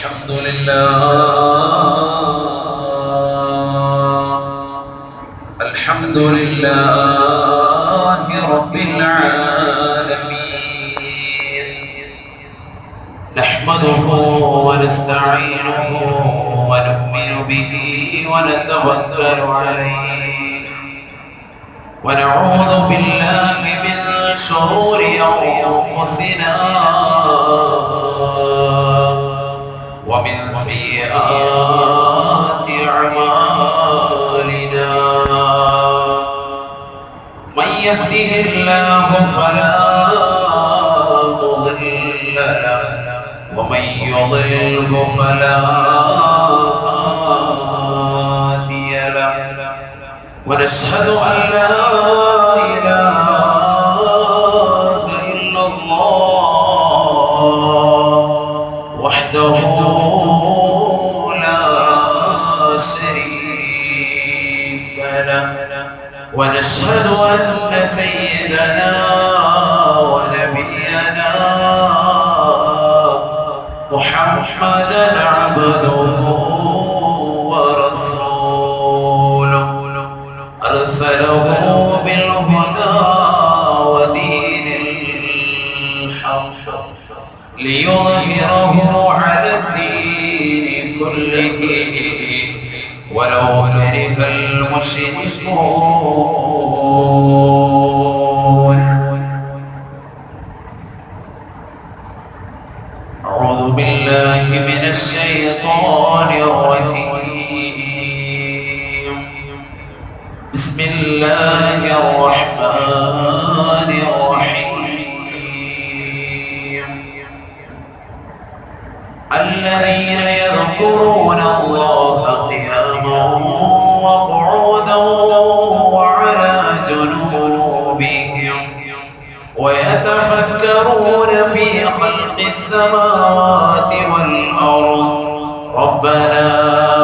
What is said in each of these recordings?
الحمد لله. الحمد لله رب العالمين. نحمده ونستعينه ونؤمن به ونتوكل عليه. ونعوذ بالله من شرور أنفسنا. ومن سيئات أعمالنا من يهده الله فلا مضل له ومن يضلله فلا هادي له ونشهد أن لا إله بسم الله الرحمن الرحيم الذين يذكرون الله قياما وقعودا وعلى جنوبهم ويتفكرون في خلق السماوات والأرض. ربنا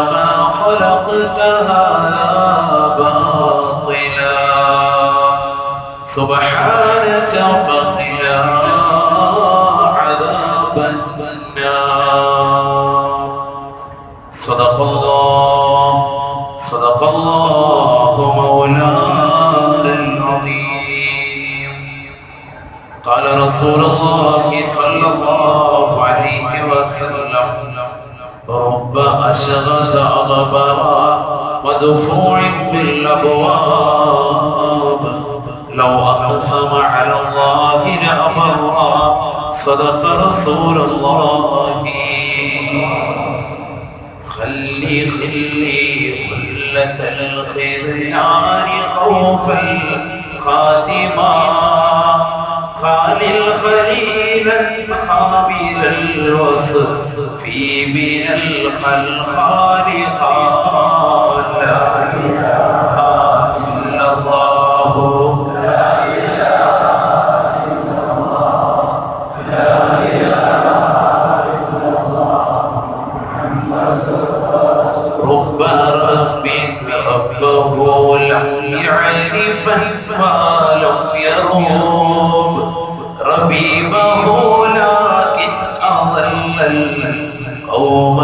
صلى الله. عليه وسلم رب أشغل أغبرا مدفوع بالأبواب لو أقسم على الله لأبرا صدق رسول الله خلي خلي خلة الخذيان خوف الخاتمة خال الخليل خابل الوصف في من الخلخال خال لا إله إلا الله. رب رب ربه لم يعرف ما لم يروم ربيبه لكن أضل القوم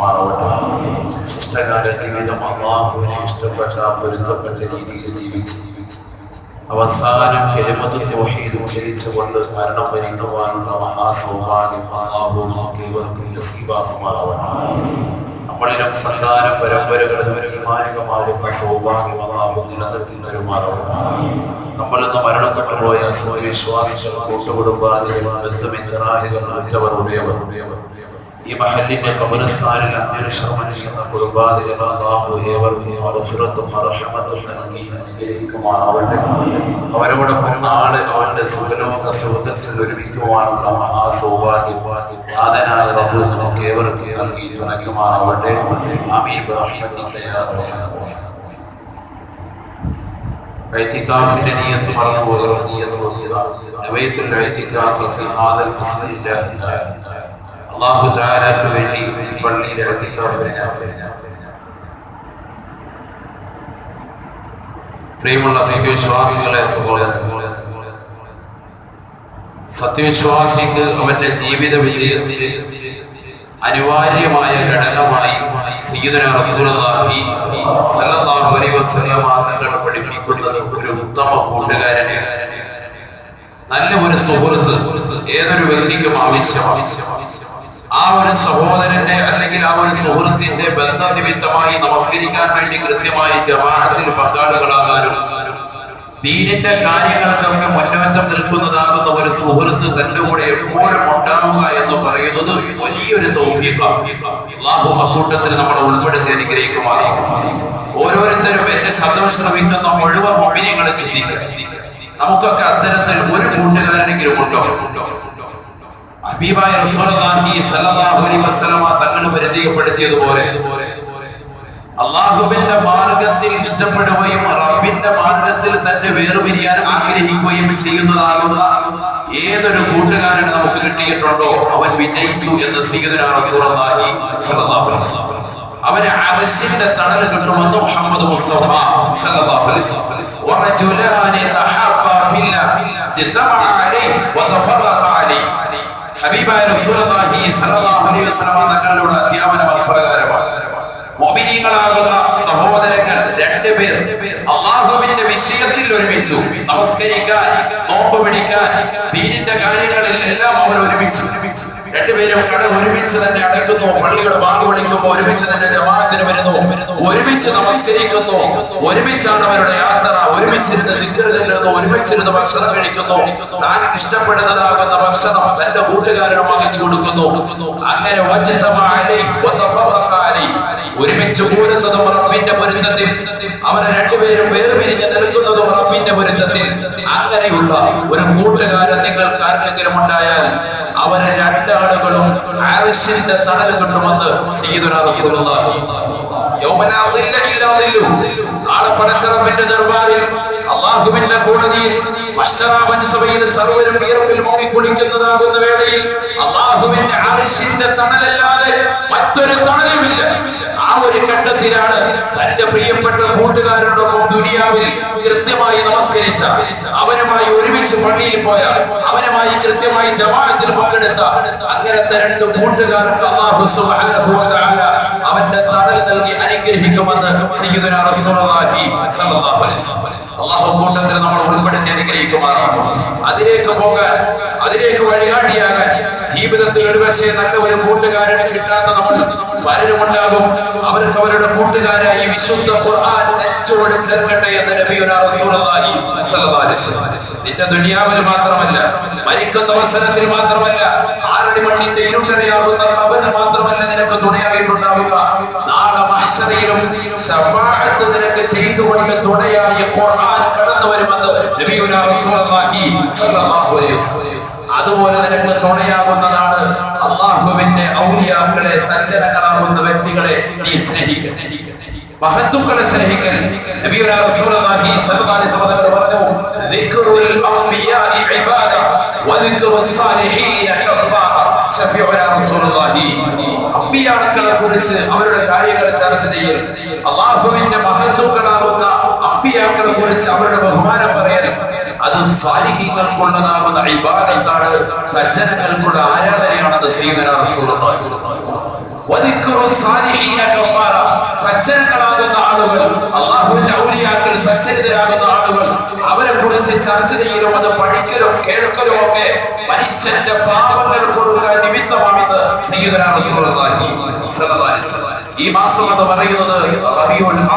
അനുഗ്രഹിക്കുമാറാവട്ടെ ശിഷ്ടകാല ജീവിതം അള്ളാഹുവിനെ ഇഷ്ടപ്പെട്ട പൊരുത്തപ്പെട്ട രീതിയിൽ ജീവിച്ച്. അവസാനം കെലിമത്ത് തൗഹീദ് ഉച്ചരിച്ചുകൊണ്ട് മരണം വരിക്കുവാനുള്ള മഹാസൗഭാഗ്യം അള്ളാഹു നമുക്ക് ഇവർക്കും നസീബാക്കുമാറാവട്ടെ. നമ്മളിലും സന്താന പരമ്പരകളിലും ഈമാനികമാകുന്ന സൗഭാഗ്യം അള്ളാഹു നിലനിർത്തി തരുമാറാവട്ടെ. നമ്മളിന്ന് മരണപ്പെട്ടുപോയ മരണപ്പെട്ടു പോയ സൂര്യവിശ്വാസികൾ കൂട്ടുകുടുംബാദികൾ ബന്ധുമിത്രാദികൾ മറ്റവർ ഉടയവർ ഉടയവർ. ഈ മഹലിന്റെ കബരസ്ഥാനിൽ അന്വേഷണം ചെയ്യുന്ന കുടുംബ ഉപാധികൾ അള്ളാഹു ഏവർക്കും മഗ്ഫിറത്തും റഹ്മത്തും നൽകി അനുഗ്രഹിക്കുമാറാവട്ടെ അവരോട് നാളെ അവന്റെ സുഖലോക സുഖത്തിൽ ഒരുമിക്കുവാനുള്ള മഹാസൗഭാഗ്യം നാഥനായ റബ്ബ് നമുക്ക് ഏവർക്കും നൽകി തുണയ്ക്കുമാറാവട്ടെ അമീൻ റഹ്മത്തിന്റെ اعتكاف نية مرض ونية وظيفة نويت الاعتكاف في هذا المسجد لله تعالى അള്ളാഹു താലാക്ക് വേണ്ടി ഈ പള്ളിയിൽ പ്രിയമുള്ള സത്യവിശ്വാസികളെ സത്യവിശ്വാസിക്ക് അവന്റെ ജീവിത വിജയത്തിൽ അനിവാര്യമായ ഘടകമായി സയ്യിദുന റസൂലുള്ളാഹി സല്ലല്ലാഹു അലൈഹി വസല്ലം തങ്ങൾ പഠിപ്പിക്കുന്നത് ഒരു ഉത്തമ കൂട്ടുകാരനെ നല്ല ഒരു സുഹൃത്ത് ഏതൊരു വ്യക്തിക്കും ആവശ്യമാണ്. ആ ഒരു സഹോദരന്റെ അല്ലെങ്കിൽ ആ ഒരു സുഹൃത്തിന്റെ ബന്ധ നിമിത്തമായി നമസ്കരിക്കാൻ വേണ്ടി കൃത്യമായി ജമാഅത്തിൽ പങ്കാളികളാകാനും ദീനിന്റെ കാര്യങ്ങൾക്കൊക്കെ മുന്നോറ്റം നിൽക്കുന്നതാകുന്ന ഒരു സുഹൃത്ത് തന്റെ കൂടെ എപ്പോഴും ഉണ്ടാവുക എന്ന് പറയുന്നത് വലിയൊരു അക്കൂട്ടത്തിൽ നമ്മളെ ഉൾപ്പെടുത്തി അനുഗ്രഹിക്കുമായി ഓരോരുത്തരും എന്റെ ശബ്ദം ശ്രമിക്കുന്ന മുഴുവൻ മൊബിനികളെ ചിന്തിക്കുക. നമുക്കൊക്കെ അത്തരത്തിൽ ഒരു കൂട്ടുകാരനെങ്കിലും ഉണ്ടോ? ഹബീബായ തങ്ങൾ പരിചയപ്പെടുത്തിയതുപോലെ അള്ളാഹുവിന്റെ മാർഗത്തിൽ ഇഷ്ടപ്പെടുകയും റബ്ബിന്റെ മാർഗത്തിൽ തന്നെ വേർപിരിയാൻ ആഗ്രഹിക്കുകയും ചെയ്യുന്നതാകുന്ന ഏതൊരു കൂട്ടുകാരനെ നമുക്ക് കിട്ടിയിട്ടുണ്ടോ? അവൻ വിജയിച്ചു എന്ന് വസല്ലം. അവന് അർശിന്റെ തണൽ കിട്ടുമെന്ന് മുഹമ്മദ് മുസ്തഫ സല്ലല്ലാഹു അലൈഹി വസല്ലം. ഹബീബായ റസൂലുള്ളാഹി സ്വല്ലല്ലാഹു അലൈഹി വസല്ലം തങ്ങളുടെ അധ്യാപനം അപ്രകാരമാണ് മുഅ്മിനീങ്ങളാകുന്ന സഹോദരങ്ങൾ രണ്ടുപേർ അള്ളാഹുവിന്റെ വിഷയത്തിൽ ഒരുമിച്ചു നമസ്കരിക്കാൻ നോമ്പ് പിടിക്കാൻ ദീനിന്റെ കാര്യങ്ങളിൽ എല്ലാം അവർ ഒരുമിച്ചു. രണ്ടുപേരും കട ഒരുമിച്ച് തന്നെ അടയ്ക്കുന്നു പള്ളികൾ വാങ്ങി വിളിക്കുമ്പോൾ ഒരുമിച്ച് തന്നെ ജമാഅത്തിന് വരുന്നു. ഒരുമിച്ച് നമസ്കരിക്കുന്നു. ഒരുമിച്ചാണ് അവരുടെ യാത്ര. ഒരുമിച്ചിരുന്ന് ദിക്കറ് ചെല്ലുന്നു. ഒരുമിച്ചിരുന്ന് ഭക്ഷണം കഴിക്കുന്നു. താൻ ഇഷ്ടപ്പെടുന്നതാകുന്ന ഭക്ഷണം തന്റെ കൂട്ടുകാരനും വാങ്ങിച്ചു കൊടുക്കുന്നു. അങ്ങനെ ഒരുമിച്ച് കൂടുന്നതും റബ്ബിന്റെ പൊരുത്തത്തിൽ അവരെ രണ്ടുപേരും വേർപിരിഞ്ഞ് നിൽക്കുന്നതും റബ്ബിന്റെ പൊരുത്തത്തിൽ. അങ്ങനെയുള്ള ഒരു കൂട്ടുകാരൻ നിങ്ങൾക്ക് ആർക്കെങ്കിലും ഉണ്ടായാൽ അവരെ രണ്ടാളുകളും ആരിഷിന്റെ തണൽ കിട്ടുമെന്ന് സയ്യിദുനാ നാളെ പടച്ചറപ്പിന്റെ ദർബാറിൽ അള്ളാഹുവിന്റെ കോടതിയിൽ മഹ്ശറാബൻ സഭയിൽ സർവരും വിയർപ്പിൽ മുങ്ങിക്കുളിക്കുന്നതാകുന്ന വേളയിൽ അള്ളാഹുവിന്റെ ആരിഷിന്റെ തണലല്ലാതെ മറ്റൊരു തണലുമില്ല. ആ ഒരു ഘട്ടത്തിലാണ് തന്റെ പ്രിയപ്പെട്ട കൂട്ടുകാരോടൊപ്പം ദുനിയാവിൽ കൃത്യമായി നമസ്കരിച്ച അവനുമായി ഒരുമിച്ച് പള്ളിയിൽ പോയ അവനുമായി കൃത്യമായി ജമാഅത്തിൽ പങ്കെടുത്ത അങ്ങനത്തെ രണ്ട് കൂട്ടുകാർക്ക് അള്ളാഹു അവന്റെ തണൽ നൽകി. അനുഗ്രഹിക്കുമെന്ന് അലൈഹി വസല്ലം അള്ളാഹു കൂട്ടത്തിൽ നമ്മൾ ഉൾപ്പെടുത്തി അനുഗ്രഹിക്കുമാറാകും അതിലേക്ക് പോകാൻ അതിലേക്ക് വഴികാട്ടിയാകാൻ ജീവിതത്തിൽ ഒരുപക്ഷെ നല്ല ഒരു കൂട്ടുകാരനെ കിട്ടാത്ത നമ്മൾ പലരും ഉണ്ടാകും അവർക്ക് അവരുടെ കൂട്ടുകാരായി വിശുദ്ധ ഖുർആൻ നെഞ്ചോട് ചേർക്കട്ടെ എന്ന് നബിയുനാ റസൂലുള്ളാഹി സ്വല്ലല്ലാഹു അലൈഹി വസല്ലം നിന്റെ ദുനിയാവിൽ മാത്രമല്ല മരിക്കുന്ന അവസരത്തിൽ മാത്രമല്ല ആറടി മണ്ണിന്റെ ഇരുട്ടരയാകുന്ന കബറിൽ മാത്രമല്ല നിനക്ക് തുണയായിട്ടുണ്ടാവുക നാളെ മഹ്ശറയിലും ശഫാഅത്ത് നിനക്ക് ചെയ്തുകൊണ്ട് തുണയായി ഖുർആൻ കടന്നു വരുമെന്ന് നബിയുനാ റസൂലുള്ളാഹി സ്വല്ലല്ലാഹു അലൈഹി വസല്ലം. അതുപോലെ നിനക്ക് തുണയാകുന്നതാണ് അള്ളാഹുവിന്റെ ഔലിയാക്കളെ സജ്ജനങ്ങളാകുന്ന വ്യക്തികളെ നീ സ്നേഹിക്കുക മഹത്തുക്കളെ സ്നേഹിക്കൽ. നബിയുനാ റസൂലുള്ളാഹി സ്വല്ലല്ലാഹു അലൈഹി വസല്ലം പറഞ്ഞു ദിക്റുൽ അംബിയാഇ ഇബാദ വദിക്റുസ് സാലിഹീന കഫാറ അംബിയാക്കളെ കുറിച്ച് അവരുടെ കാര്യങ്ങൾ ചർച്ച ചെയ്യൽ അള്ളാഹുവിന്റെ മഹത്വങ്ങളാകുന്ന അമ്പിയാക്കളെ കുറിച്ച് അവരുടെ ബഹുമാനം പറയൽ അത് സാലിഹീങ്ങൾക്കുള്ളതാകുന്ന ഇബാദത്താണ് സജ്ജനങ്ങൾക്കുള്ള ആരാധനയാണത് സയ്യിദുനാ റസൂലുള്ളാഹി വദിക്റു സാലിഹീന കഫാറ സജ്ജനങ്ങളാകുന്ന ആളുകൾ അള്ളാഹുവിന്റെ ഔലിയാക്കൾ സജ്ജനിതരാകുന്ന ആളുകൾ അവരെ കുറിച്ച് ചർച്ച ചെയ്യലും അത് പഠിക്കലും കേൾക്കലും ഒക്കെ മനുഷ്യന്റെ പാപങ്ങൾ പൊറുക്കാൻ നിമിത്തമാണെന്ന് സയ്യിദുനാ ഈ മാസം എന്ന് പറയുന്നത്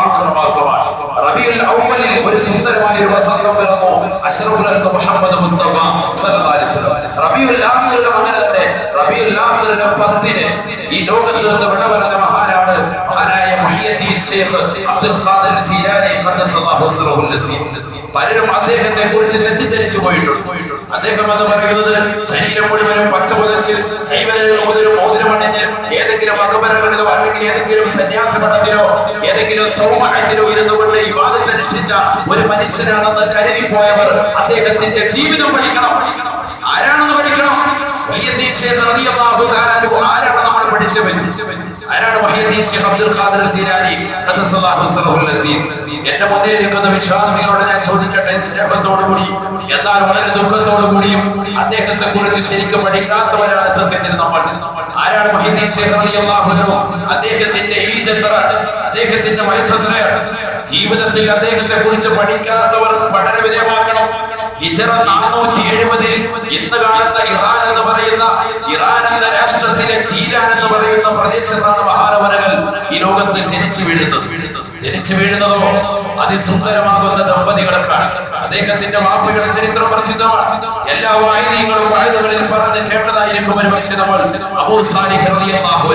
ആഖിർ മാസമാണ്. റബീഉൽ അവ്വലിൽ ഒരു സുന്ദരമായ ഒരു വസന്തം പിറന്നു അഷ്റഫുൽ മുഹമ്മദ് മുസ്തഫ സല്ലല്ലാഹു അലൈഹി വസല്ലം. റബീഉൽ ആഖിറിലും അങ്ങനെ തന്നെ റബീഉൽ ആഖിറിന്റെ പത്തിന് ഈ ലോകത്ത് നിന്ന് വിട മഹാനാണ് മഹാനായ Muhyiddin Sheikh Abdul Qadir Jilani ഖദ്ദസല്ലാഹു സിറഹുൽ നസീം പലരും അദ്ദേഹത്തെ കുറിച്ച് തെറ്റിദ്ധരിച്ചു പോയിട്ടുണ്ട്. അദ്ദേഹം എന്ന് പറയുന്നത് ശരീരം മുഴുവനും പച്ച പുതച്ച് കൈവരകൾ മുതൽ മോതിരമണിഞ്ഞ് ഏതെങ്കിലും മകബരകളിലോ അല്ലെങ്കിൽ ഏതെങ്കിലും സന്യാസ മഠത്തിലോ ഏതെങ്കിലും സൗമാഹത്തിലോ ഇരുന്നു കൊണ്ട് ഈ വാദത്തെ അനുഷ്ഠിച്ച ഒരു മനുഷ്യനാണെന്ന് കരുതി പോയവർ അദ്ദേഹത്തിന്റെ ജീവിതം പഠിക്കണം. ആരാണെന്ന് പഠിക്കണം? ആരാണ് പഠിച്ചവൻ. ആരാണ് അബ്ദുൽ ഖാദിർ ജീലാനി? സിറഹുൽ നസീം എന്റെ മുന്നിൽ ഇരിക്കുന്ന വിശ്വാസികളോട് ഞാൻ ചോദിക്കട്ടെ സ്നേഹത്തോടുകൂടി എന്നാൽ വളരെ ദുഃഖത്തോടു കൂടിയും അദ്ദേഹത്തെ കുറിച്ച് ശരിക്കും പഠിക്കാത്തവരാണ് സത്യത്തിൽ നമ്മൾ. ആരാണ് മുഹ്യിദ്ദീൻ ശൈഖ് റളിയല്ലാഹു അദ്ദേഹത്തിന്റെ ഈ ചന്ദ്ര അദ്ദേഹത്തിന്റെ വയസ്സെത്ര? ജീവിതത്തിൽ അദ്ദേഹത്തെ കുറിച്ച് പഠിക്കാത്തവർ പഠന വിധേയമാക്കണം ഹിജറ നാനൂറ്റി എഴുപതിൽ ഇന്ന് കാണുന്ന ഇറാൻ എന്ന് പറയുന്ന ഇറാൻ എന്ന രാഷ്ട്രത്തിലെ ചീരാൻ എന്ന് പറയുന്ന പ്രദേശത്താണ് മഹാനവരകൾ ഈ ലോകത്ത് ജനിച്ചു വീഴുന്നത്. ജനിച്ചു വീഴുന്നതോ അതിസുന്ദരമാകുന്ന ദമ്പതികൾക്കാണ്. അദ്ദേഹത്തിന്റെ വാക്കുകളുടെ ചരിത്രം പ്രസിദ്ധമാണ്. എല്ലാ വായനങ്ങളും വായനകളിൽ പറഞ്ഞ് കേട്ടതായിരിക്കും ഒരു പക്ഷേ നമ്മൾ. അബൂ സാലിഹ് റളിയല്ലാഹു.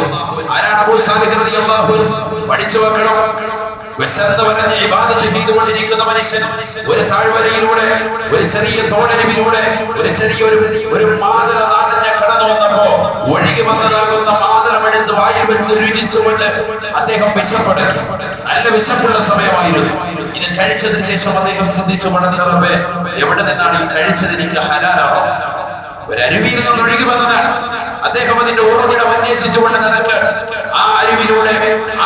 ആരാണ് അബൂ സാലിഹ് റളിയല്ലാഹു? പഠിച്ചു വെക്കണം. വിശന്ന് പറഞ്ഞ് ഇബാദത്ത് ചെയ്തുകൊണ്ടിരിക്കുന്ന മനുഷ്യൻ ഒരു താഴ്വരയിലൂടെ ഒരു ചെറിയ തോടരുവിലൂടെ ഒരു ചെറിയ ഒരു ഒരു മാതല നാരഞ്ഞ കടന്നു വന്നപ്പോ ഒഴുകി വന്നതാകുന്ന മാതലമെടുത്ത് വായിൽ വെച്ച് രുചിച്ചുകൊണ്ട് അദ്ദേഹം വിശപ്പെടെ നല്ല വിശപ്പുള്ള സമയമായിരുന്നു. ഇത് കഴിച്ചതിന് ശേഷം അദ്ദേഹം ചിന്തിച്ചു പടച്ചറപ്പെ എവിടെ നിന്നാണ് ഈ കഴിച്ചത്? എനിക്ക് ഒരു അരുവിയിൽ നിന്ന് ഒഴുകി വന്നതാണ്. അദ്ദേഹം അതിന്റെ ഉറവിടം അന്വേഷിച്ചുകൊണ്ട് നടക്കുക ആ അരുവിലൂടെ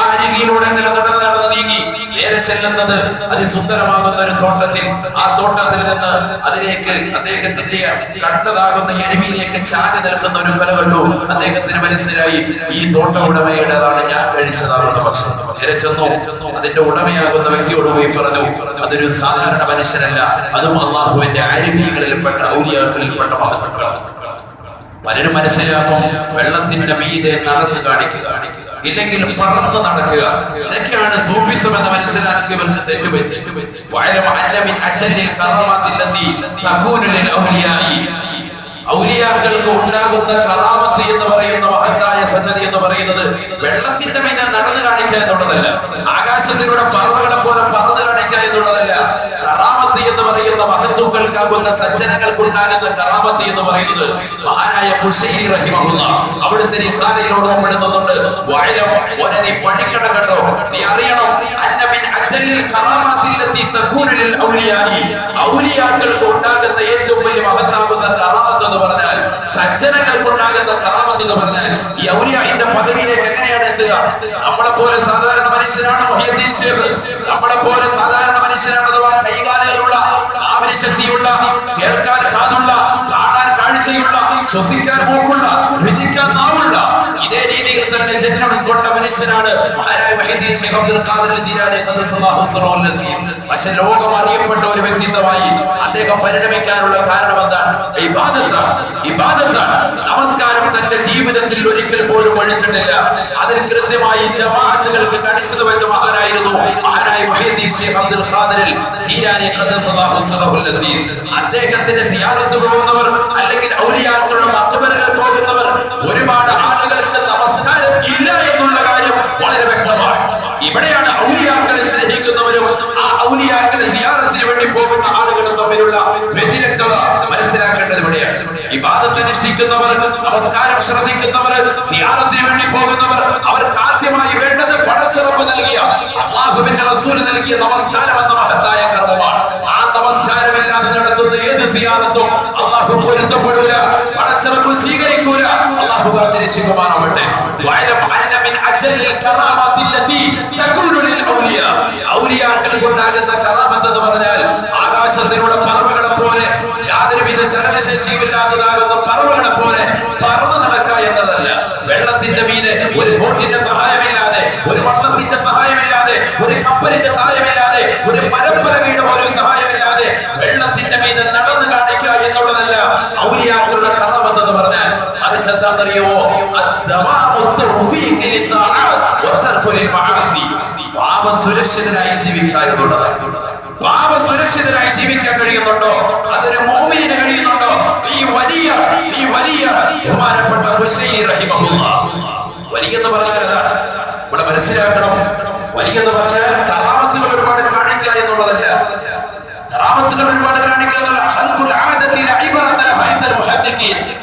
ആ ഇങ്ങനെ നടന്ന് നടന്ന് നീങ്ങി. നേരെ ചെല്ലുന്നത് അതിസുന്ദരമാകുന്ന ഒരു തോട്ടത്തിൽ. ആ തോട്ടത്തിൽ നിന്ന് അതിലേക്ക് അദ്ദേഹത്തിന്റെ കണ്ടതാകുന്ന എരുവിയിലേക്ക് ചാടി നിൽക്കുന്ന ഒരു കണ്ടു. അദ്ദേഹത്തിന് മനസ്സിലായി ഈ തോട്ട ഉടമയുടേതാണ്. ഞാൻ കഴിച്ചതാകുന്ന ഭക്ഷണം. നേരെ ചെന്നു. അതിന്റെ ഉടമയാകുന്ന വ്യക്തിയോട് പോയി പറഞ്ഞു അതൊരു സാധാരണ മനുഷ്യനല്ല. അതും അള്ളാഹുവിന്റെ അരുവികളിൽപ്പെട്ട ഔലിയാക്കളിൽപ്പെട്ട മഹത്വങ്ങളാണ് പലരും മനസ്സിലാക്കും വെള്ളത്തിന്റെ മീതെ നടന്ന് കാണിക്കുക. ഇല്ലെങ്കിൽ പറന്ന് നടക്കുക. ഇതൊക്കെയാണ് സൂഫിസം എന്ന് മനസ്സിലാക്കിയവർക്ക് തെറ്റുപറ്റി. ഔലിയാക്കൾക്ക് ഉണ്ടാകുന്ന കലാമത്ത് എന്ന് പറയുന്ന മഹത്തായ സന്നദ്ധി എന്ന് പറയുന്നത് വെള്ളത്തിന്റെ മീതെ നടന്നു കാണിക്കുക എന്നുള്ളതല്ല. ആകാശത്തിലൂടെ പറവകളെ പോലെ പറന്നു കാണിക്കുക എന്നുള്ളതല്ല. എന്ന് പറയുന്ന മഹത്വങ്ങൾക്കാകുന്ന സജ്ജനങ്ങൾക്ക് ഉണ്ടാകുന്ന കറാമത്ത് എന്ന് പറയുന്നത് മഹാനായ ഹുസൈനി റഹിമഹുല്ല. അവിടുത്തെ നിസാരയിലോട് ഓർമ്മപ്പെടുത്തുന്നുണ്ട് വയലം ഒരെ നീ പഠിക്കണം കണ്ടോ? നീ അറിയണം ഔലിയാക്കൾക്ക് ഉണ്ടാകുന്ന ഏറ്റവും വലിയ മഹത്താകുന്ന കറാമത്ത് എന്ന് പറഞ്ഞാൽ സജ്ജനങ്ങൾക്ക് ഉണ്ടാകുന്ന കറാമത്ത് എന്ന് പറഞ്ഞാൽ ഈ ഔലിയായിന്റെ പദവിയിലേക്ക് എങ്ങനെയാണ് എത്തുക? നമ്മളെ പോലെ സാധാരണ മനുഷ്യനാണ് ഷേഖ്. നമ്മളെ പോലെ സാധാരണ മനുഷ്യനാണ് അഥവാ കൈകാലുകളുള്ള ആവരശക്തിയുള്ള കേൾക്കാൻ കാതുള്ള കാണാൻ കാഴ്ചയുള്ള ശ്വസിക്കാൻ മൂക്കുള്ള രുചിക്കാൻ നാവുള്ള ഇതേ രീതിയിൽ തന്നെ ജന്മം കൊണ്ട മനുഷ്യനാണ് പക്ഷെ ലോകം അറിയപ്പെട്ട ഒരു വ്യക്തിത്വമായി അദ്ദേഹം പരിണമിക്കാനുള്ള കാരണം എന്താണ്? നമസ്കാരം തന്റെ ജീവിതത്തിൽ ഒരിക്കൽ പോലും ഒഴിച്ചിട്ടില്ല. അതിന് കൃത്യമായി ജമാഅത്തുകൾക്ക് കണിച്ചത് വെച്ച മകനായിരുന്നു മഹാനായ ശൈഖ് അബ്ദുൽ സിറഹുൽ നസീം അദ്ദേഹത്തിന്റെ സിയാറത്ത് പോകുന്നവർ അല്ലെങ്കിൽ ഔലിയാക്കളുടെ മക്ബറുകൾ പോകുന്നവർ ഒരുപാട് ആളുകൾക്ക് നമസ്കാരം ഇല്ല എന്നുള്ള കാര്യം വളരെ വ്യക്തമാണ്. ഇവിടെയാണ് ഔലിയാക്കളെ സ്നേഹിക്കുന്നവരും ആ ഔലിയാക്കളെ സിയാറത്തിന് വേണ്ടി പോകുന്ന ആളുകളും തമ്മിലുള്ള നമസ്കാരം ശ്രദ്ധിക്കുന്നവർ സിയാറത്തിന് വേണ്ടി പോകുന്നവർ അവർക്ക് ആദ്യമായി വേണ്ടത് പടച്ചിറപ്പ് നൽകിയ അള്ളാഹുവിന്റെ റസൂൽ നൽകിയ നമസ്കാരം എന്ന മഹത്തായ കർമ്മമാണ്. ആ നമസ്കാരമില്ലാതെ നടത്തുന്ന ഏത് സിയാറത്തും അള്ളാഹു പൊരുത്തപ്പെടൂല പടച്ചിറപ്പ് സ്വീകരിക്കൂല. അള്ളാഹു കാത്തിരക്ഷിക്കുമാറാവട്ടെ വയലം അന്ന മിൻ അജലിൽ കറാമത്തില്ലതി തകൂനു ലിൽ ഔലിയ. ഔലിയാക്കൾക്ക് ഉണ്ടാകുന്ന കറാമത്ത് എന്ന് പറഞ്ഞാൽ ആകാശത്തിലൂടെ പറവകളെ പോലെ യാതൊരുവിധ ചലനശേഷിയില്ലാത്തതാകുന്ന പറവകളെ പോലെ പറന്നു നടക്കുക എന്നതല്ല. വെള്ളത്തിന്റെ മീതെ ഒരു ബോട്ടിന്റെ സഹായമില്ലാതെ ഒരു വള്ളത്തിന്റെ സഹായമില്ലാതെ ഒരു കപ്പലിന്റെ സഹായമില്ലാതെ ഒരു മരപ്പലകയുടെ പോലും സഹായമില്ലാതെ വെള്ളത്തിന്റെ മീതെ നടന്നു കാണിക്കുക എന്നുള്ളതല്ല ഔലിയാക്കളുടെ കറാമത്ത് എന്ന് പറഞ്ഞാൽ. മറിച്ച് എന്താണെന്നറിയുമോ? പാപം സുരക്ഷിതരായി ജീവിക്കുക എന്നുള്ളതാണ് സുരക്ഷിതരായി ജീവിക്കാൻ കഴിയുന്നുണ്ടോ? അതൊരു മോമിനിന് കഴിയുന്നുണ്ടോ? വലിയ ഈ വലിയ ബഹുമാനപ്പെട്ട വലിയ എന്ന് പറഞ്ഞാൽ അതാണ്. ഇവിടെ മനസ്സിലാക്കണം. വലിയെന്ന് പറഞ്ഞാൽ കറാമത്തുകൾ ഒരുപാട് കാണിക്കുക എന്നുള്ളതല്ല. കറാമത്തുകൾ ഒരുപാട് കാണിക്കുക.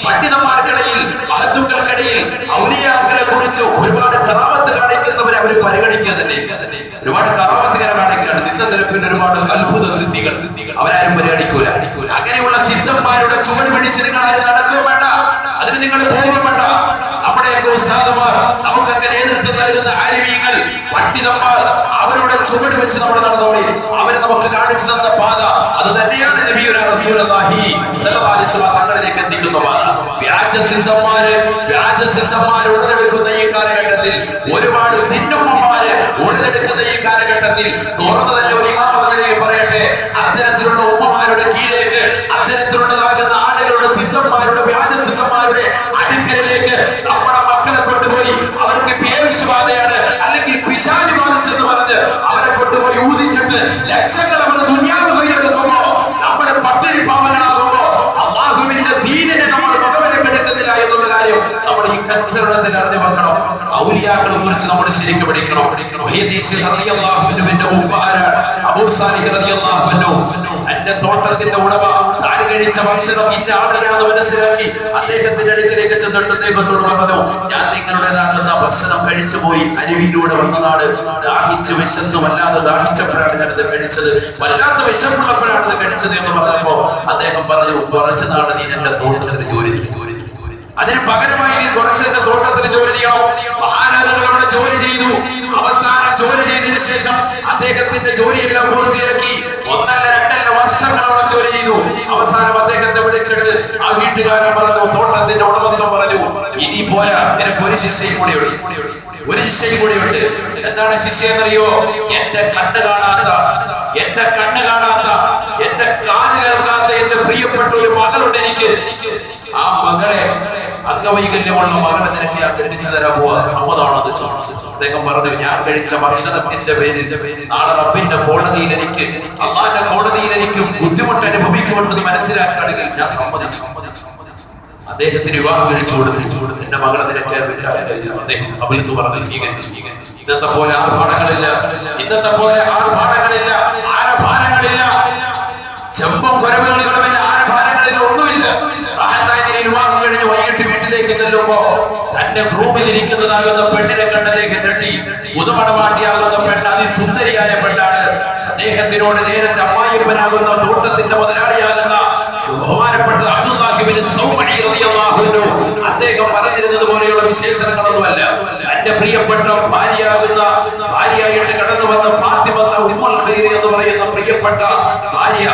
പണ്ഡിതന്മാർക്കിടയിൽ മഹത്തുക്കൾക്കിടയിൽ ഔലിയാക്കളെ കുറിച്ച് ഒരുപാട് കറാമത്ത് കാണിക്കുന്നവരെ അവർ പരിഗണിക്കുക തന്നെ. ഒരുപാട് കറാമത്തുകാരെ നിന്ന നിരപ്പിൽ ഒരുപാട് അത്ഭുത സിദ്ധികൾ. അവരാരും പരിഗണിക്കൂല. അങ്ങനെയുള്ള സിദ്ധന്മാരുടെ ചുവട് പിടിച്ച് നിങ്ങൾ ആരും നടക്കുക വേണ്ട. അതിന് നിങ്ങൾ പോകുക വേണ്ട. നമ്മുടെയൊക്കെ നമുക്കൊക്കെ നേതൃത്വം നൽകുന്ന ആലിമീങ്ങൾ പണ്ഡിതന്മാർ അവരുടെ ചുവട് വെച്ച് നമ്മൾ നടന്നോളി. അവർ നമുക്ക് കാണിച്ചു തന്ന പാത അത് തന്നെയാണ് തങ്ങളിലേക്ക് എത്തിക്കുന്ന പാത. വ്യാജസിദ്ധന്മാര് വ്യാജസിദ്ധന്മാർ ഉടലെടുക്കുന്ന ഈ കാലഘട്ടത്തിൽ ഒരുപാട് ചിഹ്നമ്മമാര് ഉടലെടുക്കുന്ന ഈ കാലഘട്ടത്തിൽ ഒരു ഇമാമതിലേക്ക് പറയട്ടെ അത്തരത്തിലുള്ള ഉമ്മമാരുടെ കീഴേക്ക് അത്തരത്തിലുള്ളതാകുന്ന ആളുകളുടെ സിദ്ധന്മാരുടെ വ്യാജ തന്റെ തോട്ടത്തിന്റെ ഉടമ താൻ കഴിച്ച ഭക്ഷണം ഇന്ന ആളിനാന്ന് മനസ്സിലാക്കി അദ്ദേഹത്തിന്റെ അടുക്കലേക്ക് ചെന്നിട്ട് ദൈവത്തോട് പറഞ്ഞു ഞാൻ നിങ്ങളുടേതാകുന്ന ഭക്ഷണം കഴിച്ചു പോയി അരുവിയിലൂടെ വന്നതാണ്. ദാഹിച്ച് വിശന്നു വല്ലാതെ ദാഹിച്ചപ്പോഴാണ് ഞാനിത് കഴിച്ചത്. വല്ലാത്ത വിശപ്പുള്ളപ്പോഴാണ് കഴിച്ചത് എന്ന് പറഞ്ഞപ്പോ അദ്ദേഹം പറഞ്ഞു കുറച്ച് നാൾ നീ എന്റെ തോട്ടത്തിന് ജോലി ചെയ്യും. ജോലി ചെയ്യും, ജോലി ചെയ്യും." അതിന് പകരമായി നീ കുറച്ച് എന്റെ തോട്ടത്തിന് ജോലി ചെയ്യണം. മഹാരാജാക്കളോട് ജോലി ചെയ്തു. അവസാന ജോലി ചെയ്തതിനു ശേഷം അദ്ദേഹത്തിന്റെ ജോലിയെല്ലാം പൂർത്തിയാക്കി. ഒന്നല്ല രണ്ടല്ല വർഷങ്ങളോളം ജോലി ചെയ്തു. അവസാനം അദ്ദേഹത്തെ വിളിച്ചിട്ട് ആ വീട്ടുകാരൻ പറഞ്ഞു തോട്ടത്തിന്റെ ഉടമസ്ഥൻ പറഞ്ഞു ഇനി പോരാ നിനക്ക് ഒരു ശിക്ഷയും കൂടി ഒരു ശിക്ഷയും കൂടിയുണ്ട് എന്താണ് ശിക്ഷ എന്നറിയോ? എന്റെ കണ്ണ് കാണാത്ത എന്റെ കണ്ണ് കാണാത്ത എന്റെ കാൽ കേൾക്കാത്ത എന്റെ പ്രിയപ്പെട്ട ഒരു മകളുണ്ട് എനിക്ക്. ആ മകളെ അംഗവൈകല്യമുള്ള മരണത്തിനൊക്കെ നിനക്ക് ഞാൻ ധരിച്ചു തരാൻ പോവാ. സമ്മതമാണെന്ന് അദ്ദേഹം പറഞ്ഞു ഞാൻ കഴിച്ച ഭക്ഷണത്തിന്റെ പേരിൽ നാളെ റബ്ബിന്റെ കോടതിയിൽ എനിക്ക് അള്ളാന്റെ കോടതിയിൽ എനിക്ക് ബുദ്ധിമുട്ട് അനുഭവിക്കുമെന്ന് മനസ്സിലാക്കുകയാണെങ്കിൽ ഞാൻ സമ്മതിച്ചു. അദ്ദേഹത്തിന് വിവാഹം കഴിച്ചു കൊടുത്തു. എന്റെ മകളെ നിനക്ക് അദ്ദേഹം അഭിനത്ത് പറഞ്ഞ് സ്വീകരിച്ചു. ഇന്നത്തെ പോലെ ആർഭാടങ്ങളില്ല. ഇന്നത്തെ പോലെ ആർഭാടങ്ങളില്ല. ആരഭാരങ്ങളില്ല. ചെമ്പം സ്വരവുകളില്ല ചെല്ലുമ്പോ തന്റെ റൂമിൽ ഇരിക്കുന്നതാകുന്ന പെണ്ണിനെ കണ്ടതേക്ക് നെട്ടി പുതുമണവാട്ടിയാകുന്ന പെണ്ണ് അതിസുന്ദരിയായ പെണ്ണാണ്. അദ്ദേഹത്തിനോട് നേരത്തെ അമ്മായിപ്പനാകുന്ന തോട്ടത്തിന്റെ മുതലാളിയാകുന്ന ബഹുമാനപ്പെട്ട അബ്ദുല്ലാഹിബിന് സൗമണി റളിയല്ലാഹു അൻഹു അദ്ദേഹം പറഞ്ഞിരുന്നത് പോലെയുള്ള വിശേഷണങ്ങളൊന്നുമല്ല തന്റെ പ്രിയപ്പെട്ട ഭാര്യയാകുന്ന ഭാര്യയായിട്ട് കടന്നു വന്ന ഫാത്തിമത്ത ഉമ്മൽ ഖൈർ എന്ന് പറയുന്ന പ്രിയപ്പെട്ട ഭാര്യ.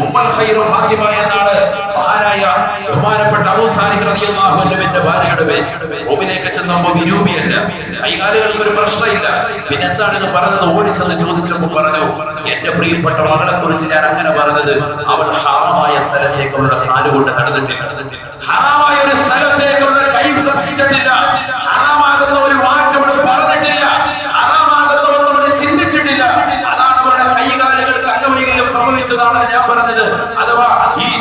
ഉമ്മൽ ഖൈർ ഫാത്തിമ എന്നാണ് മഹാനായ ബഹുമാനപ്പെട്ട അബൂ സാലിഹ് റളിയല്ലാഹു അൻഹുവിന്റെ ഭാര്യയുടെ പേര്. റൂമിലേക്ക് ചെന്നപ്പോൾ നിരൂപിയല്ല കൈകാലുകൾക്ക് ഒരു പ്രശ്നമില്ല. പിന്നെ എന്താണ് ഇത് പറഞ്ഞത് ഓടിച്ചെന്ന് ചോദിച്ചപ്പോൾ പറഞ്ഞു എന്റെ പ്രിയപ്പെട്ട മകളെ കുറിച്ച് ഞാൻ അങ്ങനെ പറഞ്ഞത് അവൾ ഹറാമായ സ്ഥലത്തേക്ക് അവളുടെ കാലുകൊണ്ട് നടന്നിട്ടില്ല. ഹറാമായ ഒരു സ്ഥലത്തേക്ക് അവളുടെ കൈ ദർശിച്ചിട്ടില്ല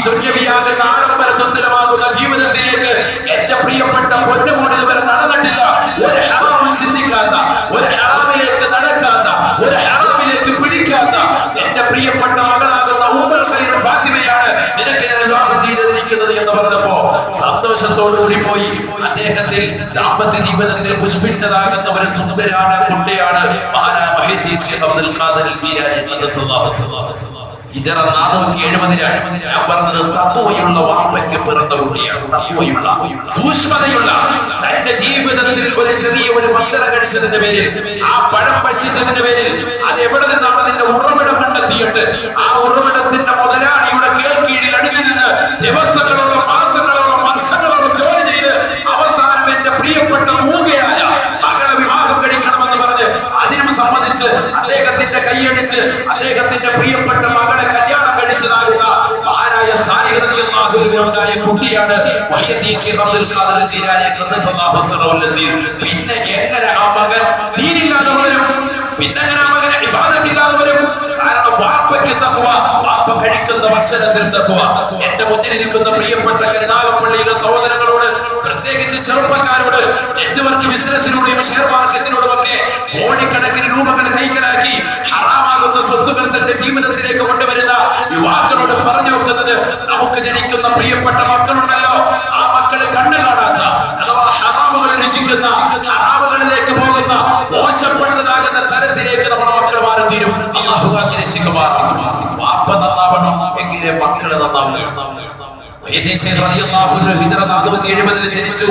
ദുര്യവിയാകുന്ന ആഡംബരത്വത്തിലുമാകുന്ന ജീവിതത്തിലേക്ക് എന്റെ പ്രിയപ്പെട്ട പൊന്നുമോട് ഇതുവരെ നടന്നിട്ടില്ല. ഒരു ഹറാമും ചിന്തിക്കാത്ത ഒരു ഹറാമിലേക്ക് നടക്കാത്ത ഒരു ഹറാമിലേക്ക് പിടിക്കാത്ത എന്റെ പ്രിയപ്പെട്ട മകളാകുന്ന ഉമ്മൽ ഖൈർ ഫാത്തിമയാണ് നിനക്ക് ഞാൻ വിവാഹം ചെയ്തിരിക്കുന്നത് എന്ന് പറഞ്ഞപ്പോ സന്തോഷത്തോടു കൂടി പോയി. അദ്ദേഹത്തിൽ ദാമ്പത്യ ജീവിതത്തിൽ പുഷ്പിച്ചതാകുന്ന ഒരു സുന്ദരാണ് കുട്ടിയാണ് മഹാനായ മഹീദ്ദീൻ അബ്ദുൽ ഖാദിർ ജീലാനി ഹിജറ നാനൂറ്റി എഴുപതിലാണ് ഞാൻ പറഞ്ഞത് തത്വയുള്ള വാപ്പയ്ക്ക് പിറന്ന കുട്ടിയാണ് തത്വയുള്ള സൂക്ഷ്മതയുള്ള. തന്റെ ജീവിതത്തിൽ ഒരു ചെറിയ ഒരു ഭക്ഷണം കഴിച്ചതിന്റെ പേരിൽ ആ പഴം ഭക്ഷിച്ചതിന്റെ പേരിൽ അത് എവിടെ നിന്നാണ് അതിന്റെ ഉറവിടം കണ്ടെത്തിയിട്ട് ആ ഉറവിടത്തിന്റെ മുതലാളിയുടെ കേൾക്കീഴിൽ അടിഞ്ഞു നിന്ന് ദിവസങ്ങളോളം മാസങ്ങളോളം വർഷങ്ങളോളം ജോലി ചെയ്ത് അവസാനം എന്റെ പ്രിയപ്പെട്ട മൂകയായ മകളെ വിവാഹം കഴിക്കണമെന്ന് പറഞ്ഞ് അതിനും സംബന്ധിച്ച് അദ്ദേഹത്തിന്റെ കൈയടിച്ച് അദ്ദേഹത്തിന്റെ പ്രിയപ്പെട്ട മകളെ സിറഹുൽ കുട്ടിയാണ് പിന്നെ എങ്ങനെ ആ മകൻ വരും പിന്നെ എങ്ങനെ ആ മകൻ ഇബാദത്തില്ലാതെ കാരണം വാപ്പയ്ക്ക് തഖ്വ വാപ്പ കഴിക്കുന്ന ഭക്ഷണത്തിൽ തക്കുവ എന്റെ മുന്നിലിരിക്കുന്ന പ്രിയപ്പെട്ട കരുനാഗപ്പള്ളിയിലെ സഹോദരങ്ങളോട് പ്രത്യേകിച്ച് ചെറുപ്പക്കാരോട് നെറ്റ്വർക്ക് ബിസിനസ്സിലൂടെയും ഷെയർ മാർക്കറ്റിനോടും ഒക്കെ കോടിക്കണക്കിന് രൂപകൾ കൈക്കലാക്കി ഹറാമാകുന്ന സ്വത്തുക്കൾ തന്റെ ജീവിതത്തിലേക്ക് കൊണ്ടുവരുന്ന യുവാക്കളോട് പറഞ്ഞു വെക്കുന്നത് നമുക്ക് ജനിക്കുന്ന പ്രിയപ്പെട്ട മക്കളുണ്ടല്ലോ. ആ മക്കളെ കണ്ണു കാണാത്ത അഥവാ ഹറാമുകൾ രചിക്കുന്ന ഹറാമുകളിലേക്ക് പോകുന്ന മോശപ്പെട്ടതാകുന്ന തരത്തിലേക്ക് നമ്മുടെ മക്കൾ മാറി തീരും അള്ളാഹു കാത്തിരശിക്കുമാറും വാപ്പ നന്നാവണം എങ്കിലേ മക്കൾ നന്നാവുകയുള്ളൂ. വൈദ്യൻ ശേഖർ റളിയല്ലാഹു അൻഹു ഹിജ്റ 470 ൽ ജനിച്ചു.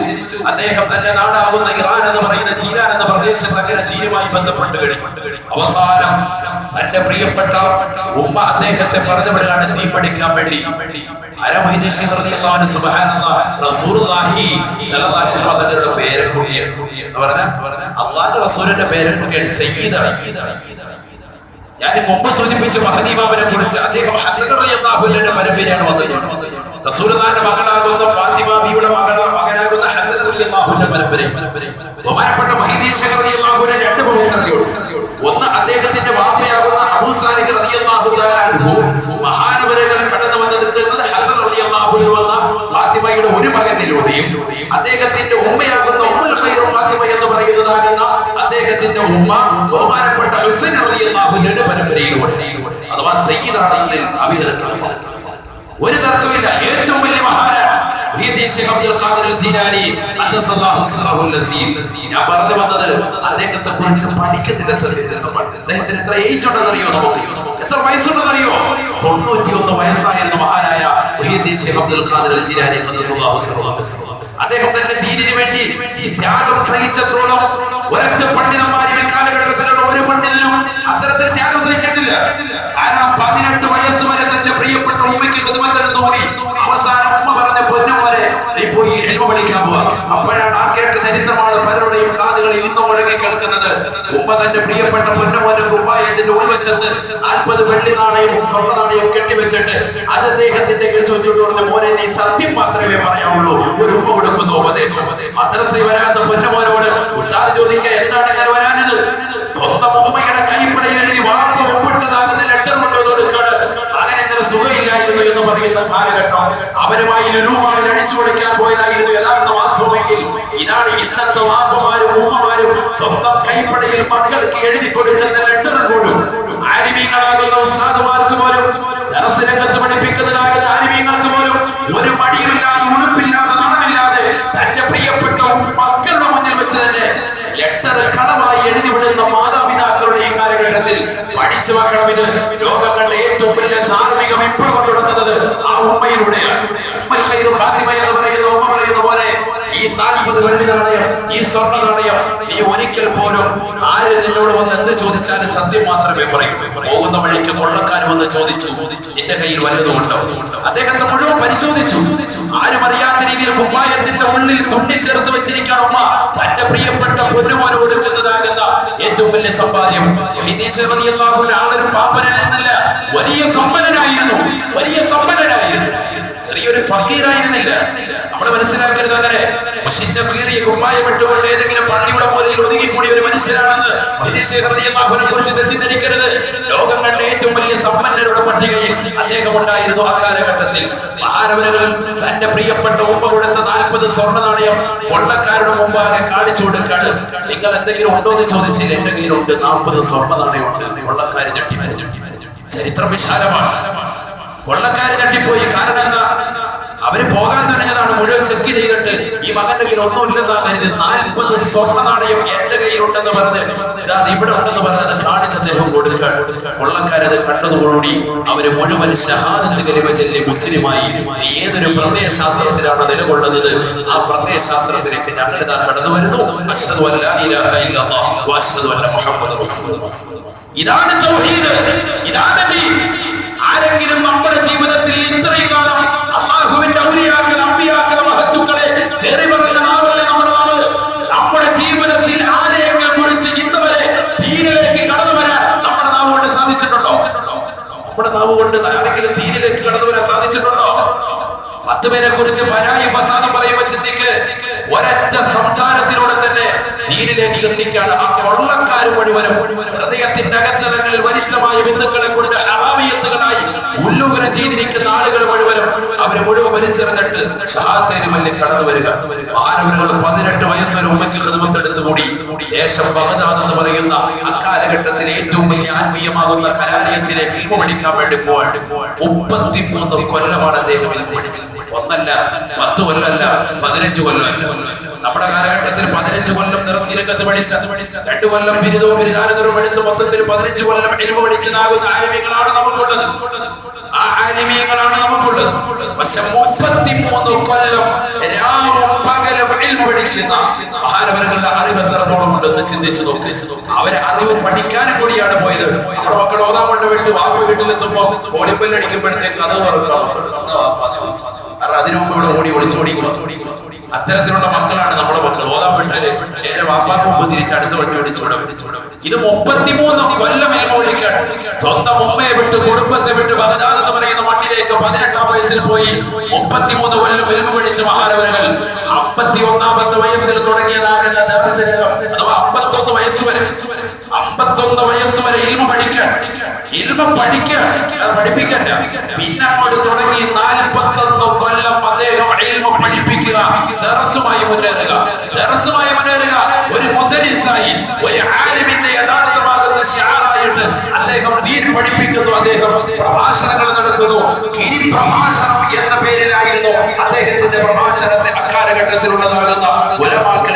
അദ്ദേഹം തന്റെ നാടാകുന്ന ഇറാൻ എന്ന് പറയുന്ന ചീരാൻ എന്ന പ്രദേശത്ത് അങ്ങനെ ദീനുമായി ബന്ധപ്പെട്ട് അവസാനം തന്റെ പ്രിയപ്പെട്ട ഉമ്മ അദ്ദേഹത്തെ പറഞ്ഞു തീ പഠിക്കാൻ വേണ്ടി. സയ്യിദാണ് ഞാൻ മുമ്പ് സൂചിപ്പിച്ച മഹദീമാവിനെ കുറിച്ച് അദ്ദേഹം ഹസൻ പരമ്പരയാണ് വന്നത്. റസൂലുള്ളാഹിന്റെ മകളാകുന്ന ഫാത്തിമ ബിയുടെ മകള മകനാകുന്ന ഹസൻ റളിയല്ലാഹുവിന്റെ പരമ്പരയും. ബഹുമാനപ്പെട്ട മഹീദീൻ ശേഖർ റളിയല്ലാഹുവിന്റെ രണ്ട് പവിത്രതയുണ്ട് ഒന്ന് അദ്ദേഹത്തിന്റെ വാപ്പയാകുന്ന അബൂ സാലിഹ് റളിയല്ലാഹു തആല അൻഹു. മഹാനവരകൾ കടന്നു വന്ന് നിൽക്കുന്നത് ഹസൻ റളിയല്ലാഹുവിൽ വന്ന ഫാത്തിമയുടെ ഒരു മകനിലൂടെയും അദ്ദേഹത്തിന്റെ ഉമ്മയാകുന്ന ഉമ്മുൽ ഖൈർ ഫാത്തിമ എന്ന് പറയുന്നതാകുന്ന അദ്ദേഹത്തിന്റെ ഉമ്മ ബഹുമാനപ്പെട്ട ഹുസൈൻ റളിയല്ലാഹുവിന്റെ പരമ്പരയിലൂടെ. അഥവാ സയ്യിദാണെന്നതിൽ അഭിതർക്കമില്ല ഒരു തർക്കമില്ല ഏറ്റവും വലിയ മഹാനാണ് അദ്ദേഹത്തെ കുറിച്ച് പഠിക്കുന്നില്ല അദ്ദേഹത്തിന് എത്ര ഏജ് നമുക്ക്? എത്ര വയസ്സുണ്ടെന്നറിയോ തൊണ്ണൂറ്റിയൊന്ന് വയസ്സായിരുന്നു മഹാനായ അബ്ദുൽ ഖാദിർ അദ്ദേഹം തന്റെ വേണ്ടി ത്യാഗം സഹിച്ചത്രോളം ഒരൊറ്റ പണ്ഡിതന്മാരും കാലഘട്ടത്തിലുള്ള ഒരു പണ്ഡിതനും അത്തരത്തിൽ ത്യാഗം സഹിച്ചിട്ടില്ല. കാരണം പതിനെട്ട് വയസ്സ് വരെ പ്രിയപ്പെട്ട ഉമ്മയ്ക്ക് ഹിദ്മത്തെടുത്തു കൂടി അവസാനം ഉമ്മ പറഞ്ഞ പൊന്നുപോലെ നീ പോയി എൽമ പഠിക്കാൻ പോവാ. അപ്പോഴാണ് ആ കേട്ട ചരിത്രമാണ് പലരുടെയും കാതുകളിൽ ഇന്നും മുഴങ്ങി കേൾക്കുന്നത്. ഉമ്മ തന്റെ പ്രിയപ്പെട്ട പൊന്നുപോലെ കുപ്പായത്തിന്റെ ഉൾവശത്ത് നാൽപ്പത് വെള്ളി നാണയവും സ്വർണ നാണയവും കെട്ടിവെച്ചിട്ട് അത് അദ്ദേഹത്തിന്റെ കഴിച്ചു വെച്ചിട്ട് പറഞ്ഞ പോലെ നീ സത്യം മാത്രമേ പറയാവുള്ളൂ. ഒരു ഉമ്മ കൊടുക്കുന്ന ഉപദേശം. മദ്രസയിൽ വരാത്ത പൊന്നുമോനോട് ഉസ്താദ് ചോദിക്കുക എന്താണ് ഞാൻ വരാനത് സ്വന്തം ഉമ്മയുടെ കൈപ്പടയിൽ സുഖമില്ലായിരുന്നു എന്ന് പറയുന്ന കാലഘട്ടം അവരുമായി ലുലുമാളിൽ അഴിച്ചു കൊടുക്കാൻ പോയതായിരുന്നു. യഥാർത്ഥ വാസ്തവമെങ്കിൽ ഇതാണ് ഇന്നത്തെ വാപ്പമാരും ഉമ്മമാരും സ്വന്തം കൈപ്പടയിൽ മക്കൾക്ക് എഴുതി കൊടുക്കുന്ന ലെറ്റർ പോലും. ആരിമീങ്ങളാകുന്ന ഉസ്താദുമാർക്ക് പോലും ദർശനകത്ത് പഠിപ്പിക്കുന്നതാകുന്ന ആരിമീങ്ങൾക്ക് പോലും ഒരു മടിയുമില്ലാതെ കാലഘട്ടത്തിൽ പഠിച്ചു വെക്കണം ഇത്. ലോകങ്ങളുടെ ഏറ്റവും വലിയ ധാർമ്മിക വിപ്ലവം തുടങ്ങുന്നത്? ആ ഉമ്മയിലൂടെയാണ്. ഉമ്മൽ ഖൈർ ഫാത്തിമ എന്ന് പറയുന്ന ഉമ്മ പറയുന്ന പോലെ ഈ നാൽപ്പത് വെള്ളി നാണയം ഈ സ്വർണ നാണയം ഈ ഒരിക്കൽ പോലും ആര് നിന്നോട് വന്ന് എന്ത് ചോദിച്ചാലും സത്യം മാത്രമേ പറയൂ. പോകുന്ന വഴിക്ക് കൊള്ളക്കാർ വന്ന് ചോദിച്ചു. എന്റെ കയ്യിൽ വല്ലതുമുണ്ടോ അദ്ദേഹത്തെ മുഴുവൻ പരിശോധിച്ചു. ആരും അറിയാത്ത രീതിയിൽ കുപ്പായത്തിന്റെ ഉള്ളിൽ തുണ്ണി ചേർത്ത് വെച്ചിരിക്കണം ഉമ്മ. തന്റെ പ്രിയപ്പെട്ട പൊന്നുമോന് കൊടുക്കുന്നതാകുന്ന ഏറ്റവും വലിയ സമ്പാദ്യം. ആളൊരു പാപ്പനായിരുന്നില്ല വലിയ സമ്പന്നനായിരുന്നു. വലിയ സമ്പന്നനായിരുന്നു. ചെറിയൊരു ഫഹീറായിരുന്നില്ല നമ്മൾ മനസ്സിലാക്കരുത് അങ്ങനെ. മഷിന്റെ കീറിയ കുമ്മായ പെട്ടുകൊണ്ട് ഏതെങ്കിലും പള്ളിയുടെ മൂലയിൽ ഒതുങ്ങിക്കൂടിയ ഒരു അൻഹുവിനെ കുറിച്ച് തെറ്റിദ്ധരിക്കരുത്. ലോകം കണ്ട ഏറ്റവും വലിയ സമ്പന്നരുടെ പട്ടികയിൽ അദ്ദേഹം ഉണ്ടായിരുന്നു ആ കാലഘട്ടത്തിൽ. മഹാനവരകൾ തന്റെ പ്രിയപ്പെട്ട ഉമ്മ കൊടുത്ത നാൽപ്പത് സ്വർണ നാണയം കൊള്ളക്കാരുടെ മുമ്പാകെ കാണിച്ചു കൊടുക്കാണ്. നിങ്ങൾ എന്തെങ്കിലും ഉണ്ടോ എന്ന് ചോദിച്ചില്ല. എന്തെങ്കിലും ഉണ്ട്. നാൽപ്പത് സ്വർണ നാണയമുണ്ട് കൊള്ളക്കാര് ഞെട്ടി ഞെട്ടി ചരിത്രം വിശാലമാണ്. കൊള്ളക്കാര് തട്ടിപ്പോയി കാരണം എന്താ? അവർ പോകാൻ തുടങ്ങിയതാണ് മുഴുവൻ ചെക്ക് ചെയ്തിട്ട്. ഈ മകന്റെ കയ്യിൽ ഒന്നുമില്ലെന്നാ കരുതി. നാൽപ്പത് സ്വർണ നാണയം എന്റെ കയ്യിലുണ്ടെന്ന് പറഞ്ഞ്. ഇതാ ഇവിടെ ഉണ്ടെന്ന് പറഞ്ഞത് കാണിച്ച അദ്ദേഹം കൊടുക്കാണ് കൊള്ളക്കാരത് കണ്ടതോടുകൂടി അവർ മുഴുവൻ ഷഹാദത്ത് മുസ്ലിമായി ഏതൊരു പ്രത്യയശാസ്ത്രത്തിലാണ് നിലകൊള്ളുന്നത്? ആ പ്രത്യയശാസ്ത്രത്തിലേക്ക് ഞങ്ങൾ ഇതാ കടന്നു വരുന്നു. ഇതാണ് ഇതാണ് ആരെങ്കിലും നമ്മുടെ ജീവിതത്തിൽ ഇത്രയും കാലം അള്ളാഹുവിന്റെ ഔലിയാക്കൾ അമ്പിയാക്കൾ മഹത്തുക്കളെ തെറി പറഞ്ഞ നാവല്ലേ നമ്മുടെ ജീവിതത്തിൽ ആരെയെങ്കിലും കുറിച്ച് ഇന്നവരെ തീരിലേക്ക് കടന്നു വരാൻ നമ്മുടെ നാവ് കൊണ്ട് സാധിച്ചിട്ടുണ്ടോ? നമ്മുടെ നാവ് കൊണ്ട് ആരെങ്കിലും തീരിലേക്ക് കടന്നു വരാൻ സാധിച്ചിട്ടുണ്ടോ? പത്ത് കുറിച്ച് പരായി ഫസാദം പറയുമ്പോൾ ചിന്തിക്ക് ഒരൊറ്റ സംസാരത്തിലൂടെ തന്നെ ദീനിലേക്ക് എത്തിക്കാണ്. ആ കൊള്ളക്കാർ മുഴുവനും ഹൃദയത്തിന്റെ അകത്തലങ്ങളിൽ വരിഷ്ഠമായ ബന്ധുക്കളെ കൊണ്ട് ഹറാമിയത്തുകളായി ഉല്ലുകനം ചെയ്തിരിക്കുന്ന ആളുകൾ മുഴുവനും അവരെ മുഴുവൻ വലിച്ചെറിഞ്ഞിട്ട് ഷഹാത്തേരുമല്ലിൽ കടന്നു വരിക. മാനവരുകൾ പതിനെട്ട് വയസ്സൊരു ഉമ്മയ്ക്ക് ഹൃദമത്തെടുത്ത് കൂടി ദേശം എന്ന് പറയുന്ന അക്കാലഘട്ടത്തിലെ ഏറ്റവും വലിയ ആത്മീയമാകുന്ന കലാലയത്തിലെ ഇൽമ പഠിക്കാൻ വേണ്ടി പോവാൻ മുപ്പത്തിമൂന്ന് കൊല്ലമാണ് അദ്ദേഹം ഒന്നല്ല പത്ത് കൊല്ലമല്ല പതിനഞ്ച് കൊല്ലം. നമ്മുടെ കാലഘട്ടത്തിൽ പതിനഞ്ച് കൊല്ലം നിറസീരംഗത്ത് പഠിച്ച രണ്ടു കൊല്ലം ബിരുദവും ബിരുദാനന്തരവും എടുത്ത് മൊത്തത്തിൽ പതിനഞ്ച് കൊല്ലം എരിവ് പഠിച്ചതാകുന്ന ആരോഗ്യങ്ങളാണ് നമുക്കുള്ളത് ആ ആലിമീങ്ങളാണ് നമുക്കുള്ളത് പക്ഷെ മുപ്പത്തിമൂന്ന് കൊല്ലം രാവും പകലും പഠിക്കുന്ന മഹാനവരങ്ങളുടെ അറിവ് എത്രത്തോളം ഉണ്ടെന്ന് ചിന്തിച്ചു നോക്കി. അവരെ അറിവ് പഠിക്കാനും കൂടിയാണ് പോയത്. നമ്മുടെ മക്കൾ ഓതാൻ വീട്ടിൽ വാപ്പ വീട്ടിലെത്തുമ്പോ ഓടിപ്പല്ല് അടിക്കുമ്പോഴത്തേക്ക് അത് തുറക്കാം കാരണം അതിനു ഇവിടെ ഓടി ഒളിച്ചോടി ഒളിച്ചോടി അത്തരത്തിലുള്ള മക്കളാണ് നമ്മുടെ മക്കൾ ഓതാൻ വിട്ടാൽ നേരെ വാപ്പാക്ക് മുമ്പ് തിരിച്ച് അടുത്ത് പിടിച്ചോടെ പിടിച്ചോടെ ഇത് മുപ്പത്തിമൂന്ന് കൊല്ലം എൽമോളിക്കാൻ സ്വന്തം ഉമ്മയെ വിട്ട് കുടുംബത്തെ വിട്ട് ബഹദാദ് എന്ന് പറയുന്ന മണ്ണിലേക്ക് പതിനെട്ടാം വയസ്സിൽ പോയി. മുപ്പത്തിമൂന്ന് കൊല്ലം എൽമ പിടിച്ച മഹാരവരകൾ അമ്പത്തി ഒന്നാമത്തെ വയസ്സിൽ തുടങ്ങിയതാകുന്ന ദർശനം അഥവാ അമ്പത്തൊന്ന് വയസ്സ് വരെ. അമ്പത്തൊന്ന് വയസ്സ് വരെ ഇരുമ പഠിക്കാൻ ഇരുമ പഠിക്കാൻ അത് പഠിപ്പിക്കണ്ട. പിന്നെ അങ്ങോട്ട് തുടങ്ങി നാൽപ്പത്തൊന്ന് കൊല്ലം അദ്ദേഹം ഇരുമ പഠിപ്പിക്കുക. ദറസുമായി മുന്നേറുക. ദറസുമായി മുന്നേറുക. ഒരു മുദരിസായി ഒരു ആലിമിന്റെ യഥാർത്ഥമാകുന്ന ഷാറായിട്ട് അദ്ദേഹം ദീൻ പഠിപ്പിക്കുന്നു. അദ്ദേഹം പ്രഭാഷണങ്ങൾ നടത്തുന്നു. ഗിരി പ്രഭാഷണം എന്ന പേരിലായിരുന്നു അദ്ദേഹത്തിന്റെ പ്രഭാഷണത്തെ അക്കാലഘട്ടത്തിലുള്ളതാകുന്ന ഉലമാക്കളെ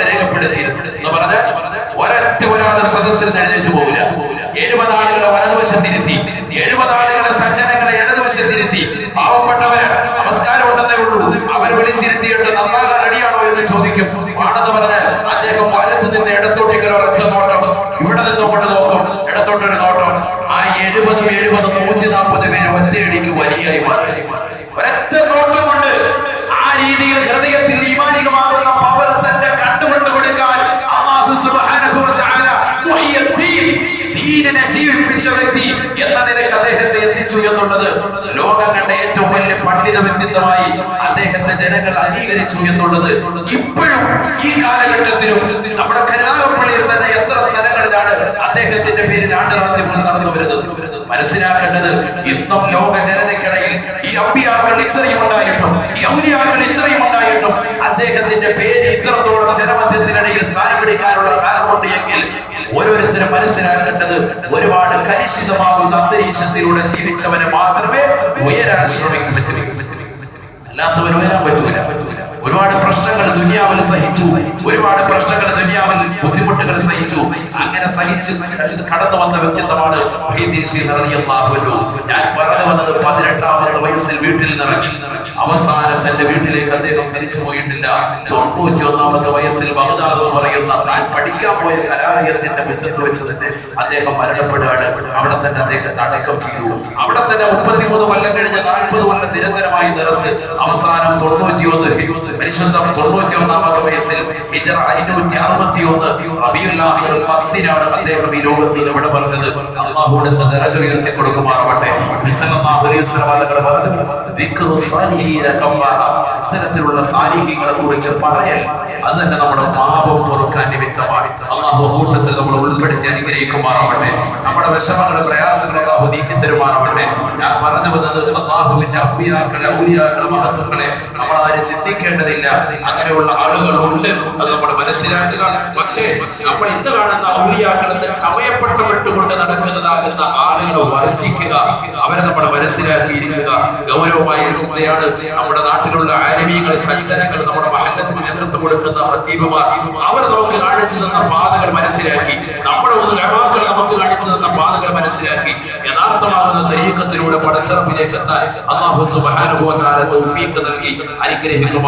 എന്നുള്ളത് ലോകം കണ്ട ഏറ്റവും വലിയ പണ്ഡിത വ്യക്തിത്വമായി അദ്ദേഹത്തെ ജനങ്ങൾ അംഗീകരിച്ചു എന്നുള്ളത് ഇപ്പോഴും ഈ കാലഘട്ടത്തിലും നമ്മുടെ കരുനാഗപ്പള്ളിയിൽ തന്നെ എത്ര സ്ഥലങ്ങളിലാണ് അദ്ദേഹത്തിന്റെ പേരിൽ ആണ്ടുനടത്തിപ്പോൾ നടന്നു വരുന്നത്? മനസ്സിലാക്കേണ്ടത് ഇന്നും ലോക സഹിച്ച് കടന്നു വന്ന വ്യക്തിത്വമാണ്. ഞാൻ പറഞ്ഞു വന്നത് പതിനെട്ടാമത്തെ വയസ്സിൽ വീട്ടിൽ നിറങ്ങി അവസാനം തന്റെ വീട്ടിലേക്ക് അദ്ദേഹം തിരിച്ചു പോയിട്ടില്ല. തൊണ്ണൂറ്റി ഒന്നാമത്തെ വയസ്സിൽ ബഗ്ദാദ് പറയുന്ന താൻ പഠിക്കാൻ പോയ കലാലയത്തിന്റെ മുറ്റത്ത് വെച്ച് തന്നെ അദ്ദേഹം മരണപ്പെടുകയാണ്. അവിടെ തന്നെ അദ്ദേഹത്തെ അടക്കം ചെയ്തു. അവിടെ തന്നെ മുപ്പത്തിമൂന്ന് കൊല്ലം കഴിഞ്ഞ് നാൽപ്പത് കൊല്ലം നിരന്തരമായി നിറസ് അവസാനം തൊണ്ണൂറ്റി ഒന്ന് പരിശുദ്ധ ഒന്നാമത് വയസ്സിൽ ഹിജറ അഞ്ഞൂറ്റി അറുപത്തി ഒന്ന് റബിയുല്ലാഹിർ പത്തിനാണ് അദ്ദേഹം ഈ ലോകത്തിൽ ഇവിടെ പറഞ്ഞത് അള്ളാഹുവിടുത്തെ നിറച്ച് ഉയർത്തി കൊടുക്കുമാറാവട്ടെ. ഇത്തരത്തിലുള്ള സാലിഹികളെ കുറിച്ച് പറയൽ അത് തന്നെ നമ്മുടെ പാപം പൊറുക്കാൻ നിമിത്തമാണ് അള്ളാഹു കൂട്ടത്തിൽ നമ്മൾ ഉൾപ്പെടുത്തി അനുഗ്രഹിക്കുമാറാവട്ടെ. നമ്മുടെ വിഷമങ്ങളെ പ്രയാസങ്ങളെ അള്ളാഹു നീക്കി തരുമാറാവട്ടെ. ഞാൻ പറഞ്ഞു വന്നത് അള്ളാഹുവിന്റെ അമ്പിയാക്കളെ ഔര്യാക്കളെ മഹത്വങ്ങളെ നമ്മൾ ആരും നിന്ദിക്കേണ്ടതില്ല. അങ്ങനെയുള്ള ആളുകളുണ്ട് അത് നമ്മൾ മനസ്സിലാക്കുക. പക്ഷേ നമ്മൾ ഇന്ന് കാണുന്ന ഔലിയാക്കളെന്ന് ചമയപ്പെട്ടപ്പെട്ടുകൊണ്ട് നടക്കുന്നതാകുന്ന ആളുകളെ വർജിക്കുക. അവരെ നമ്മൾ മനസ്സിലാക്കിയിരിക്കുക. ഗൗരവമായ ചിന്തയാണ് നമ്മുടെ നാട്ടിലുള്ള ആരമീകൾ സഞ്ചരങ്ങൾ നമ്മുടെ മഹലത്തിന് നേതൃത്വം ഹത്തീബുമാർ അവർ നമുക്ക് കാണിച്ചു തന്ന പാതകൾ മനസ്സിലാക്കി. നമ്മുടെ ഉലമാക്കൾ നമുക്ക് കാണിച്ചു തന്ന പാതകൾ മനസ്സിലാക്കി. യഥാർത്ഥമാകുന്ന തരീക്കത്തിലൂടെ പടച്ചറപ്പിലേക്ക് എത്താൻ അള്ളാഹു തആല തൗഫീഖ് നൽകി. അനുഗ്രഹിക്കുമാർ